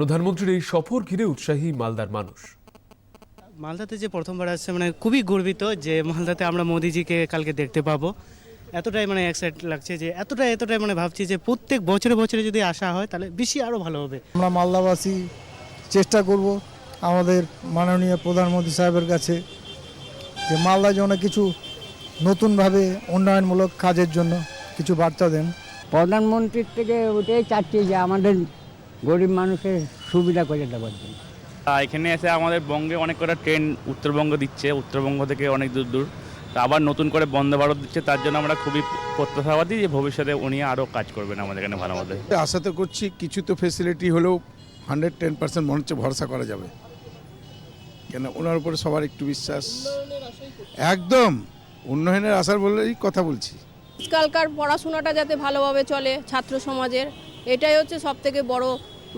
প্রধানমন্ত্রীর এই সফর ঘিরে উৎসাহী মালদার মানুষ। মালদাতে যে প্রথমবার আসছে মানে খুবই গর্বিত যে মালদাতে আমরা মোদিজিকে কালকে দেখতে পাবো। এতটাই মানে এক্সাইট লাগছে যে এতটাই এতটাই মানে ভাবছি যে প্রত্যেক বছরে বছরে যদি আসা হয় তাহলে বেশি আরও ভালো হবে। আমরা মালদাবাসী চেষ্টা করব আমাদের মাননীয় প্রধানমন্ত্রী সাহেবের কাছে যে মালদা যেন কিছু নতুনভাবে উন্নয়নমূলক কাজের জন্য কিছু বার্তা দেন। প্রধানমন্ত্রীর থেকে ওটাই চাচ্ছি যে আমাদের গরিব মানুষের সুবিধা করে দেওয়ার জন্য। তা এখানে এসে আমাদের বঙ্গে অনেক কটা ট্রেন উত্তরবঙ্গ দিচ্ছে উত্তরবঙ্গ থেকে অনেক দূর দূর। তা আবার নতুন করে বন্দে ভারত দিচ্ছে তার জন্য আমরা খুবই প্রত্যাশাবাদী যে ভবিষ্যতে উনি আরও কাজ করবেন আমাদের এখানে ভালো মতো। আশা তো করছি কিছু তো ফেসিলিটি হলেও হান্ড্রেড টেন পার্সেন্ট মনে হচ্ছে ভরসা করা যাবে। কেন ওনার উপরে সবার একটু বিশ্বাস। একদম উন্নয়নের আশার বলেই কথা বলছি। আজকালকার পড়াশোনাটা যাতে ভালোভাবে চলে ছাত্র সমাজের। এটাই হচ্ছে সব থেকে বড়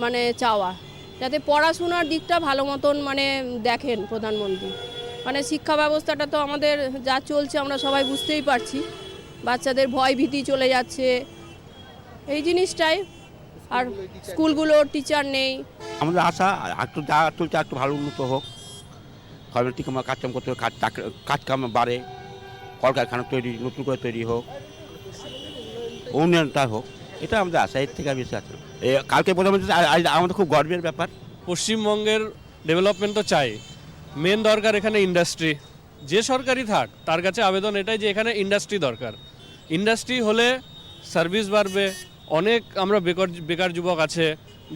মানে চাওয়া। যাতে পড়াশোনার দিকটা ভালো মতন মানে দেখেন প্রধানমন্ত্রী। মানে শিক্ষা ব্যবস্থাটা তো আমাদের যা চলছে আমরা সবাই বুঝতেই পারছি। বাচ্চাদের ভয় ভীতি চলে যাচ্ছে। এই জিনিসটাই। আর স্কুলগুলোর টিচার নেই। আমাদের আশা একটু যা চলছে একটু ভালো উন্নত হোক। ঠিক আমার কাজকাম করতে কাজকাম বাড়ে। কলকারখানা তৈরি, নতুন করে তৈরি হোক। উন্নয়নটা হোক। এটা আমাদের আশা এর থেকে বেশি আছে। কালকে প্রধানমন্ত্রী আমাদের খুব গর্বের ব্যাপার। পশ্চিমবঙ্গের ডেভেলপমেন্ট তো চাই। মেন দরকার এখানে ইন্ডাস্ট্রি যে সরকারি থাক, তার কাছে আবেদন এটাই যে এখানে ইন্ডাস্ট্রি দরকার। ইন্ডাস্ট্রি হলে সার্ভিস বাড়বে। অনেক আমরা বেকার বেকার যুবক আছে,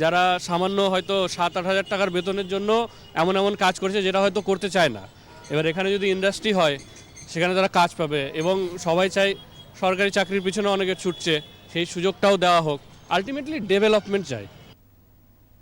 যারা সামান্য হয়তো সাত, আট হাজার টাকার বেতনের জন্য এমন এমন কাজ করছে যেটা হয়তো করতে চায় না। এবার এখানে যদি ইন্ডাস্ট্রি হয়, সেখানে তারা কাজ পাবে এবং সবাই চাই সরকারি চাকরির পিছনে অনেকে ছুটছে। সেই সুযোগটাও দেওয়া হোক আলটিমেটলি ডেভেলপমেন্ট চাই।